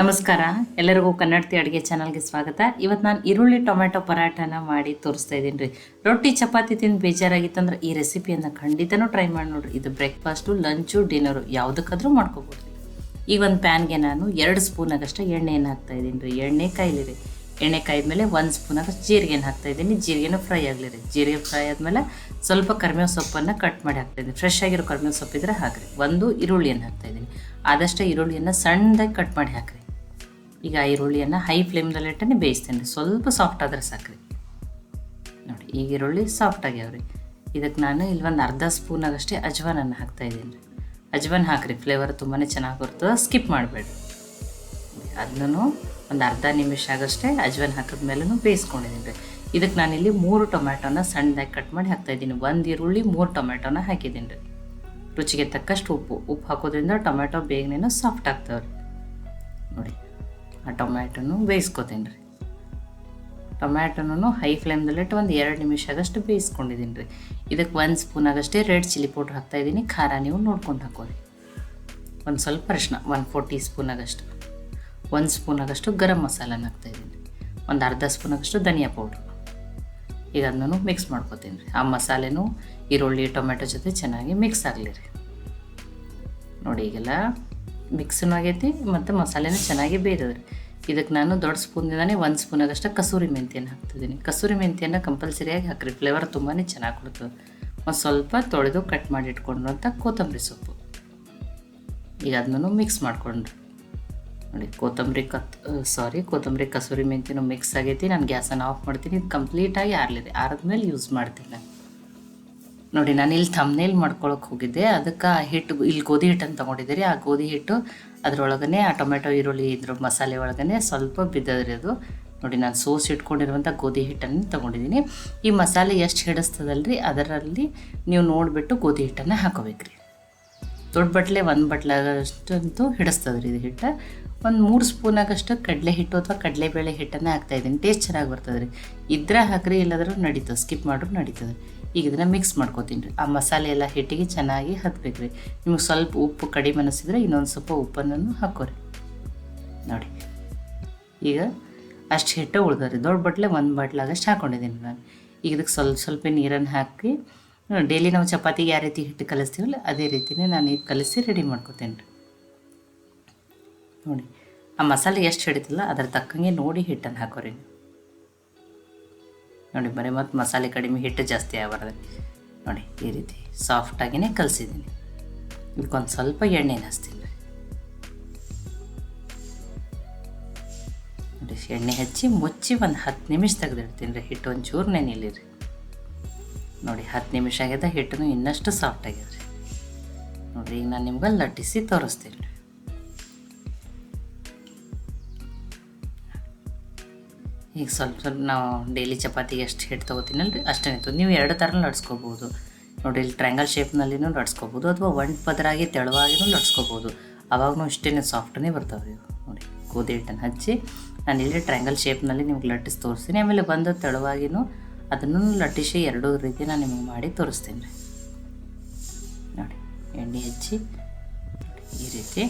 ನಮಸ್ಕಾರ. ಎಲ್ಲರಿಗೂ ಕನ್ನಡತಿ ಅಡುಗೆ ಚಾನಲ್ಗೆ ಸ್ವಾಗತ. ಇವತ್ತು ನಾನು ಈರುಳ್ಳಿ ಟೊಮೆಟೊ ಪರಾಟನ ಮಾಡಿ ತೋರಿಸ್ತಾ ಇದ್ದೀನಿ ರೀ. ರೊಟ್ಟಿ, ಚಪಾತಿ ತಿಂದು ಬೇಜಾರಾಗಿತ್ತಂದ್ರೆ ಈ ರೆಸಿಪಿಯನ್ನು ಖಂಡಿತನೂ ಟ್ರೈ ಮಾಡಿ ನೋಡ್ರಿ. ಇದು ಬ್ರೇಕ್ಫಾಸ್ಟು, ಲಂಚು, ಡಿನ್ನರು, ಯಾವುದಕ್ಕಾದ್ರೂ ಮಾಡ್ಕೋಬೋದು ಈಗ ಒಂದು ಪ್ಯಾನ್ಗೆ ನಾನು ಎರಡು ಸ್ಪೂನಾಗಷ್ಟು ಎಣ್ಣೆಯನ್ನು ಹಾಕ್ತಾ ಇದ್ದೀನಿ ರೀ. ಎಣ್ಣೆ ಕಾಯ್ಲಿ ರೀ. ಎಣ್ಣೆ ಕಾಯ್ದ್ಮೇಲೆ ಒಂದು ಸ್ಪೂನಾಗಷ್ಟು ಜೀರಿಗೆನ ಹಾಕ್ತಾ ಇದ್ದೀನಿ. ಜೀರಿಗೆನೂ ಫ್ರೈ ಆಗಲಿ ರೀ. ಜೀರಿಗೆ ಫ್ರೈ ಆದಮೇಲೆ ಸ್ವಲ್ಪ ಕರಿಬೇವು ಸೊಪ್ಪನ್ನು ಕಟ್ ಮಾಡಿ ಹಾಕ್ತಾ ಇದ್ದೀನಿ. ಫ್ರೆಶ್ ಆಗಿರೋ ಕರಿಬೇವು ಸೊಪ್ಪಿದ್ರೆ ಹಾಕ್ರಿ. ಒಂದು ಈರುಳ್ಳಿಯನ್ನು ಹಾಕ್ತಾ ಇದ್ದೀನಿ. ಆದಷ್ಟು ಈರುಳ್ಳಿಯನ್ನು ಸಣ್ಣದಾಗಿ ಕಟ್ ಮಾಡಿ ಹಾಕ್ರಿ. ಈಗ ಈರುಳ್ಳಿಯನ್ನು ಹೈ ಫ್ಲೇಮ್ದಲ್ಲಿ ಇಟ್ಟನೆ ಬೇಯಿಸ್ತೇನೆ. ಸ್ವಲ್ಪ ಸಾಫ್ಟ್ ಆದರೆ ಸಾಕ್ರಿ. ನೋಡಿ, ಈಗ ಈರುಳ್ಳಿ ಸಾಫ್ಟ್ ಆಗ್ಯಾವ್ರಿ. ಇದಕ್ಕೆ ನಾನು ಇಲ್ಲಿ ಒಂದು ಅರ್ಧ ಸ್ಪೂನಾಗಷ್ಟೇ ಅಜ್ವಾನನ್ನು ಹಾಕ್ತಾ ಇದ್ದೀನಿ. ರೀ ಅಜ್ವಾನ್ ಹಾಕ್ರಿ ಫ್ಲೇವರ್ ತುಂಬಾ ಚೆನ್ನಾಗಿ ಬರ್ತದೆ ಸ್ಕಿಪ್ ಮಾಡಬೇಡಿ ಅದನ್ನು ಒಂದು ಅರ್ಧ ನಿಮಿಷ ಆಗಷ್ಟೇ ಅಜ್ವಾನ್ ಹಾಕಿದ ಮೇಲೂ ಬೇಯಿಸ್ಕೊಂಡಿದ್ದೀನಿ ರೀ ಇದಕ್ಕೆ ನಾನಿಲ್ಲಿ ಮೂರು ಟೊಮ್ಯಾಟೊನ ಸಣ್ಣದಾಗಿ ಕಟ್ ಮಾಡಿ ಹಾಕ್ತಾ ಇದ್ದೀನಿ. ಒಂದು ಈರುಳ್ಳಿ, ಮೂರು ಟೊಮ್ಯಾಟೊನ ಹಾಕಿದ್ದೀನಿ ರೀ ರುಚಿಗೆ ತಕ್ಕಷ್ಟು ಉಪ್ಪು. ಉಪ್ಪು ಹಾಕೋದ್ರಿಂದ ಟೊಮ್ಯಾಟೊ ಬೇಗನೆ ಸಾಫ್ಟ್ ಆಗ್ತಾವೆ ರೀ ನೋಡಿ ಆ ಟೊಮ್ಯಾಟೊನು ಬೇಯಿಸ್ಕೊತೀನಿ ರೀ. ಟೊಮ್ಯಾಟೋನು ಹೈ ಫ್ಲೇಮ್ದಲ್ಲಿಟ್ಟು ಒಂದು ಎರಡು ನಿಮಿಷ ಆಗಷ್ಟು ಬೇಯಿಸ್ಕೊಂಡಿದ್ದೀನಿ ರೀ. ಇದಕ್ಕೆ ಒಂದು ಸ್ಪೂನ್ ಆಗಷ್ಟೇ ರೆಡ್ ಚಿಲ್ಲಿ ಪೌಡ್ರ್ ಹಾಕ್ತಾಯಿದ್ದೀನಿ ಖಾರ ನೀವು ನೋಡ್ಕೊಂಡು ಹಾಕೋರಿ. ಒಂದು ಸ್ವಲ್ಪ ಅರಿಶಿನ ಒನ್ ಫೋರ್ ಟೀ ಸ್ಪೂನ್ ಆಗಷ್ಟು ಒಂದು ಸ್ಪೂನ್ ಆಗಷ್ಟು ಗರಂ ಮಸಾಲನ ಹಾಕ್ತಾಯಿದ್ದೀನಿ ಒಂದು ಅರ್ಧ ಸ್ಪೂನ್ ಆಗಷ್ಟು ಧನಿಯಾ ಪೌಡ್ರ್. ಈಗ ಅದನ್ನು ಮಿಕ್ಸ್ ಮಾಡ್ಕೊತೀನಿ ರೀ. ಆ ಮಸಾಲೆನೂ, ಈರುಳ್ಳಿ ಟೊಮೆಟೊ ಜೊತೆ ಚೆನ್ನಾಗಿ ಮಿಕ್ಸ್ ಆಗಲಿ ರೀ. ನೋಡಿ ಈಗೆಲ್ಲ ಮಿಕ್ಸೂ ಆಗೈತಿ ಮತ್ತು ಮಸಾಲೆನೂ ಚೆನ್ನಾಗಿ ಬೇಯ್ತದೆ ರೀ. ಇದಕ್ಕೆ ನಾನು ದೊಡ್ಡ ಸ್ಪೂನ್ದಿಂದಾನೆ ಒಂದು ಆದಷ್ಟು ಕಸೂರಿ ಮೆಂತ್ಯನ ಹಾಕ್ತಿದ್ದೀನಿ. ಕಸೂರಿ ಮೆಂತಿಯನ್ನು ಕಂಪಲ್ಸರಿಯಾಗಿ ಹಾಕ್ರಿ ಫ್ಲೇವರ್ ತುಂಬಾ ಚೆನ್ನಾಗಿ ಕೊಡ್ತದೆ ಒಂದು ಸ್ವಲ್ಪ ತೊಳೆದು ಕಟ್ ಮಾಡಿ ಇಟ್ಕೊಂಡಿರುವಂಥ ಕೊತ್ತಂಬರಿ ಸೊಪ್ಪು. ಈಗ ಅದನ್ನು ಮಿಕ್ಸ್ ಮಾಡ್ಕೊಂಡ್ರಿ. ನೋಡಿ, ಕೊತ್ತಂಬರಿ ಕತ್ ಸಾರಿ ಕೊತ್ತಂಬರಿ ಕಸೂರಿ ಮೆಂತಿನೂ ಮಿಕ್ಸ್ ಆಗೈತಿ. ನಾನು ಗ್ಯಾಸನ್ನು ಆಫ್ ಮಾಡ್ತೀನಿ. ಇದು ಕಂಪ್ಲೀಟಾಗಿ ಆರಲಿದೆ. ಆರಿದ್ಮೇಲೆ ಯೂಸ್ ಮಾಡ್ತೀನಿ ನಾನು. ನೋಡಿ, ನಾನು ಇಲ್ಲಿ ಥಮ್ನೇಲ್ ಮಾಡ್ಕೊಳಕ್ಕೆ ಹೋಗಿದ್ದೆ. ಅದಕ್ಕೆ ಆ ಹಿಟ್ಟು ಇಲ್ಲಿ ಗೋಧಿ ಹಿಟ್ಟನ್ನು ತೊಗೊಂಡಿದ್ದೆ ರೀ ಆ ಗೋಧಿ ಹಿಟ್ಟು ಅದರೊಳಗನೆ ಆ ಟೊಮೆಟೊ, ಈರುಳ್ಳಿ ಇದ್ರ ಮಸಾಲೆ ಒಳಗನೆ ಸ್ವಲ್ಪ ಬಿದ್ದದ್ರಿ ಅದು. ನೋಡಿ, ನಾನು ಸೋಸ್ ಇಟ್ಕೊಂಡಿರುವಂಥ ಗೋಧಿ ಹಿಟ್ಟನ್ನು ತೊಗೊಂಡಿದ್ದೀನಿ. ಈ ಮಸಾಲೆ ಎಷ್ಟು ಹಿಡಿಸ್ತದಲ್ರಿ? ಅದರಲ್ಲಿ ನೀವು ನೋಡಿಬಿಟ್ಟು ಗೋಧಿ ಹಿಟ್ಟನ್ನು ಹಾಕೋಬೇಕ್ರಿ. ದೊಡ್ಡ ಬಟ್ಲೆ, ಒಂದು ಬಟ್ಲಾಗಷ್ಟಂತೂ ಹಿಡಿಸ್ತದ್ರಿ ಇದು ಹಿಟ್ಟು. ಒಂದು ಮೂರು ಸ್ಪೂನಾಗಷ್ಟು ಕಡಲೆ ಹಿಟ್ಟು ಅಥವಾ ಕಡಲೆಬೇಳೆ ಹಿಟ್ಟನ್ನು ಹಾಕ್ತಾಯಿದ್ದೀನಿ ಟೇಸ್ಟ್ ಚೆನ್ನಾಗಿ ಬರ್ತದೆ ರೀ ಇದ್ರೆ ಹಾಕ್ರಿ, ಇಲ್ಲದ್ರೂ ನಡೀತದೆ. ಸ್ಕಿಪ್ ಮಾಡ್ರೂ ನಡೀತದೆ. ಈಗ ಇದನ್ನು ಮಿಕ್ಸ್ ಮಾಡ್ಕೋತೀನಿ ರೀ. ಆ ಮಸಾಲೆ ಎಲ್ಲ ಹಿಟ್ಟಿಗೆ ಚೆನ್ನಾಗಿ ಹತ್ಬೇಕು ರೀ. ನಿಮಗೆ ಸ್ವಲ್ಪ ಉಪ್ಪು ಕಡಿಮೆ ಅನಿಸಿದ್ರೆ ಇನ್ನೊಂದು ಸ್ವಲ್ಪ ಉಪ್ಪನ್ನು ಹಾಕೋರಿ. ನೋಡಿ. ಈಗ ಅಷ್ಟು ಹಿಟ್ಟು ಉಳ್ದವ್ರಿ. ದೊಡ್ಡ ಬಟ್ಲೆ ಒಂದು ಬಾಟ್ಲಾಗಷ್ಟು ಹಾಕ್ಕೊಂಡಿದ್ದೀನಿ ನಾನು. ಈಗ ಇದಕ್ಕೆ ಸ್ವಲ್ಪ ಸ್ವಲ್ಪ ನೀರನ್ನು ಹಾಕಿ, ಡೈಲಿ ನಾವು ಚಪಾತಿಗೆ ಯಾವ ರೀತಿ ಹಿಟ್ಟು ಕಲಿಸ್ತೀವಲ್ಲ, ಅದೇ ರೀತಿನೇ ನಾನು ಈಗ ಕಲಿಸಿ ರೆಡಿ ಮಾಡ್ಕೋತೀನಿ ರೀ. ನೋಡಿ. ಆ ಮಸಾಲೆ ಎಷ್ಟು ಹಿಡಿತಿಲ್ಲ ಅದರ ತಕ್ಕಂಗೆ ನೋಡಿ ಹಿಟ್ಟನ್ನು ಹಾಕೋರಿ ನೋಡಿ, ಬರೀ ಮತ್ತು ಮಸಾಲೆ ಕಡಿಮೆ ಹಿಟ್ಟು ಜಾಸ್ತಿ ಆಗಬಾರ್ದು. ನೋಡಿ, ಈ ರೀತಿ ಸಾಫ್ಟಾಗಿಯೇ ಕಲಸಿದ್ದೀನಿ. ಇದಕ್ಕೊಂದು ಸ್ವಲ್ಪ ಎಣ್ಣೆನ ಹಚ್ತೀನಿ. ನೋಡಿ, ಎಣ್ಣೆ ಹಚ್ಚಿ ಮುಚ್ಚಿ ಒಂದು ಹತ್ತು ನಿಮಿಷ ತೆಗೆದಿಡ್ತೀನಿ ರೀ. ಹಿಟ್ಟು ಒಂಚೂರು ನೆನಿಲಿ ರೀ ನೋಡಿ, ಹತ್ತು ನಿಮಿಷ ಆಗ್ಯದ, ಹಿಟ್ಟನು ಇನ್ನಷ್ಟು ಸಾಫ್ಟ್ ಆಗ್ಯದ ರೀ ನೋಡಿರಿ, ಈಗ ನಾನು ನಿಮ್ಗೆ ಲಟ್ಟಿಸಿ ತೋರಿಸ್ತೀನಿ ರೀ. ಈಗ ಸ್ವಲ್ಪ ಸ್ವಲ್ಪ ನಾವು ಡೈಲಿ ಚಪಾತಿಗೆ ಎಷ್ಟು ಹಿಟ್ಟು ತೊಗೋತೀನಲ್ಲ ರೀ ಅಷ್ಟೇ ಇತ್ತು. ನೀವು ಎರಡು ಥರನೂ ಲಟ್ಸ್ಕೊಬೋದು ನೋಡಿ, ಇಲ್ಲಿ ಟ್ರ್ಯಾಂಗಲ್ ಶೇಪ್ನಲ್ಲಿನೂ ಲಟ್ಸ್ಕೊಬೋದು ಅಥವಾ ಒಂಟು ಪದರಾಗಿ ತೆಳುವಾಗಿನೂ ಲಟ್ಸ್ಕೊಬೋದು ಅವಾಗೂ ಇಷ್ಟೇ ಸಾಫ್ಟನೇ ಬರ್ತಾವೆ ರೀ ನೋಡಿ, ಗೋಧಿ ಹಿಟ್ಟನ್ನು ಹಚ್ಚಿ ನಾನು ಇಲ್ಲಿ ಟ್ರ್ಯಾಂಗಲ್ ಶೇಪ್ನಲ್ಲಿ ನಿಮ್ಗೆ ಲಟ್ಟಿಸಿ ತೋರಿಸ್ತೀನಿ. ಆಮೇಲೆ ಬಂದು ತೆಳುವಾಗಿನೂ ಅದನ್ನು ಲಟ್ಟಿಸಿ ಎರಡೂ ರೀತಿ ನಾನು ನಿಮಗೆ ಮಾಡಿ ತೋರಿಸ್ತೀನಿ. ರೀ ನೋಡಿ, ಎಣ್ಣೆ ಹಚ್ಚಿ ಈ ರೀತಿ.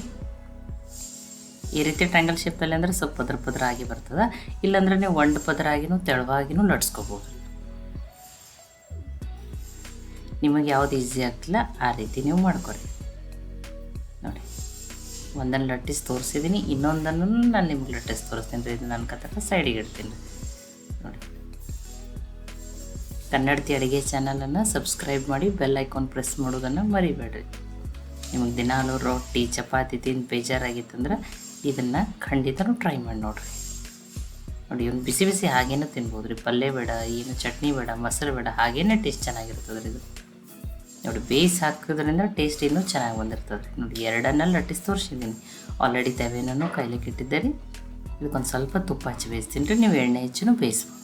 ಈ ರೀತಿ ಟ್ರ್ಯಾಂಗಲ್ ಶೇಪಲ್ಲಿ ಅಂದರೆ ಸ್ವಲ್ಪ ಪದ್ರ ಪದ್ರ ಆಗಿ ಬರ್ತದೆ. ಇಲ್ಲಾಂದ್ರೆ ನೀವು ಒಂಡು ಪದ್ರ ಆಗಿನೂ ತೆಳುವಾಗಿನೂ ನಡ್ಸ್ಕೋಬೋದು. ನಿಮಗೆ ಯಾವ್ದು ಈಸಿ ಆಗ್ತಿಲ್ಲ, ಆ ರೀತಿ ನೀವು ಮಾಡ್ಕೊರಿ. ನೋಡಿ, ಒಂದನ್ನು ಲಟ್ಟಿಸಿ ತೋರಿಸಿದ್ದೀನಿ ಇನ್ನೊಂದನ್ನು ನಾನು ನಿಮ್ಗೆ ಲಟ್ಟಿಸಿ ತೋರಿಸ್ತೀನಿ. ರೀ ಇದು ನನ್ನ ಕತ್ತ ಸೈಡಿಗೆ ಇಡ್ತೀನಿ. ನೋಡಿ. ಕನ್ನಡತಿ ಅಡುಗೆ ಚಾನಲನ್ನು ಸಬ್ಸ್ಕ್ರೈಬ್ ಮಾಡಿ ಬೆಲ್ ಐಕಾನ್ ಪ್ರೆಸ್ ಮಾಡೋದನ್ನು ಮರಿಬೇಡ್ರಿ. ನಿಮಗೆ ದಿನಾಲು ರೊಟ್ಟಿ, ಚಪಾತಿ ತಿಂದು ಬೇಜಾರಾಗಿತ್ತಂದ್ರೆ ಇದನ್ನು ಖಂಡಿತನೂ ಟ್ರೈ ಮಾಡಿ ನೋಡಿರಿ. ನೋಡಿ, ಇವನು ಬಿಸಿ ಬಿಸಿ ಹಾಗೇನೂ ತಿನ್ಬೋದು ರೀ ಪಲ್ಯ ಬೇಡ, ಏನು ಚಟ್ನಿ ಬೇಡ, ಮೊಸರು ಬೇಡ, ಹಾಗೇನೆ ಟೇಸ್ಟ್ ಚೆನ್ನಾಗಿರ್ತದೆ ರೀ ಇದು. ನೋಡಿ, ಬೇಯಿಸಿ ಹಾಕೋದ್ರಿಂದ ಟೇಸ್ಟ್ ಇನ್ನೂ ಚೆನ್ನಾಗಿ ಬಂದಿರ್ತದೆ ರೀ ನೋಡಿ ಎರಡನ್ನ ಲಟ್ಟಿಸಿ ತೋರಿಸಿದ್ದೀನಿ. ಆಲ್ರೆಡಿ ತವೇನೂ ಕೈಲಿಕ್ಕೆ ಇಟ್ಟಿದ್ದೆ ರೀ ಇದಕ್ಕೊಂದು ಸ್ವಲ್ಪ ತುಪ್ಪ ಹಚ್ಚಿ ಬೇಯಿಸ್ತೀನಿ ರೀ. ನೀವು ಎಣ್ಣೆ ಹೆಚ್ಚಿನೂ ಬೇಯಿಸ್ಬೋದು.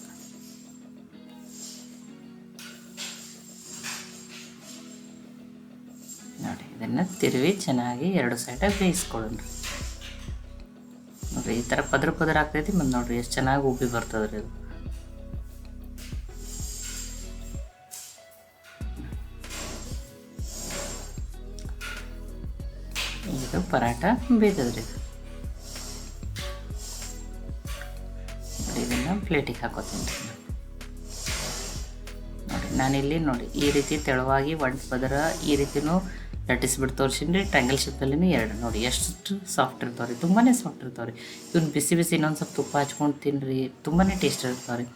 ನೋಡಿ, ಇದನ್ನು ತಿರುವಿ ಚೆನ್ನಾಗಿ ಎರಡು ಸೈಡಾಗಿ ಬೇಯಿಸ್ಕೊಳ್ಳೋಣ ನೋಡ್ರಿ, ಈ ತರ ಪದ್ರ ಪದರ ಆಗ್ತೈತಿ ಮತ್ತೆ ನೋಡ್ರಿ ಎಷ್ಟು ಚೆನ್ನಾಗಿ ಉಬ್ಬಿ ಬರ್ತದ್ರಿ ಅದು. ಇದು ಪರಾಟ ಬೇಯ್ತದ್ರಿ. ಇದನ್ನ ಪ್ಲೇಟಿಗೆ ಹಾಕೋತೀನಿ. ನೋಡಿ ನಾನಿಲ್ಲಿ ನೋಡಿ, ಈ ರೀತಿ ತೆಳುವಾಗಿ ಒಡ್ದು ಪದರ ಈ ರೀತಿನೂ ಲಟ್ಟಿಸ್ಬಿಟ್ಟು ತೋರಿಸಿದ್ರೆ ರೀ ಟ್ರ್ಯಾಂಗಲ್ ಶೇಪಲ್ಲಿನೂ ಎರಡು. ನೋಡಿ, ಎಷ್ಟು ಸಾಫ್ಟ್ ಇರ್ತಾವೆ ರೀ ತುಂಬಾ ಸಾಫ್ಟ್ ಇರ್ತಾವೆ ರೀ ಇವ್ನು ಬಿಸಿ ಬಿಸಿ ಇನ್ನೊಂದು ಸ್ವಲ್ಪ ತುಪ್ಪ ಹಚ್ಕೊಂಡು ತಿನ್ನಿರಿ ತುಂಬಾ ಟೇಸ್ಟ್ ಇರ್ತಾವೆ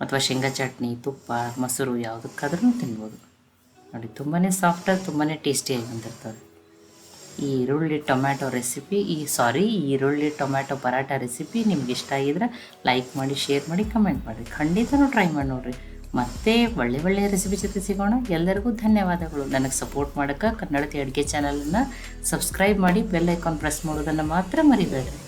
ಅಥವಾ ಶೇಂಗಾ ಚಟ್ನಿ, ತುಪ್ಪ, ಮೊಸರು ಯಾವುದಕ್ಕಾದ್ರೂ ತಿನ್ಬೋದು. ನೋಡಿ ತುಂಬಾ ಸಾಫ್ಟ್ ತುಂಬಾ ಟೇಸ್ಟಿಯಾಗಿ ಬಂದಿರ್ತಾವೆ ಈ ಈರುಳ್ಳಿ ಟೊಮ್ಯಾಟೊ ರೆಸಿಪಿ ಈ ಸಾರಿ ಈರುಳ್ಳಿ ಟೊಮ್ಯಾಟೊ ಪರಾಟ ರೆಸಿಪಿ ನಿಮ್ಗೆ ಇಷ್ಟ ಆಗಿದ್ರೆ ಲೈಕ್ ಮಾಡಿ ಶೇರ್ ಮಾಡಿ ಕಮೆಂಟ್ ಮಾಡಿರಿ. ಖಂಡಿತನೂ ಟ್ರೈ ಮಾಡಿ ನೋಡಿರಿ. ಮತ್ತೆ ಒಳ್ಳೆ ಒಳ್ಳೆಯ ರೆಸಿಪಿ ಜೊತೆ ಸಿಗೋಣ. ಎಲ್ಲರಿಗೂ ಧನ್ಯವಾದಗಳು. ನನಗೆ ಸಪೋರ್ಟ್ ಮಾಡೋಕ್ಕೆ ಕನ್ನಡತಿ ಅಡುಗೆ ಚಾನಲನ್ನು ಸಬ್ಸ್ಕ್ರೈಬ್ ಮಾಡಿ ಬೆಲ್ ಐಕಾನ್ ಪ್ರೆಸ್ ಮಾಡೋದನ್ನು ಮಾತ್ರ ಮರಿಬೇಡ್ರಿ.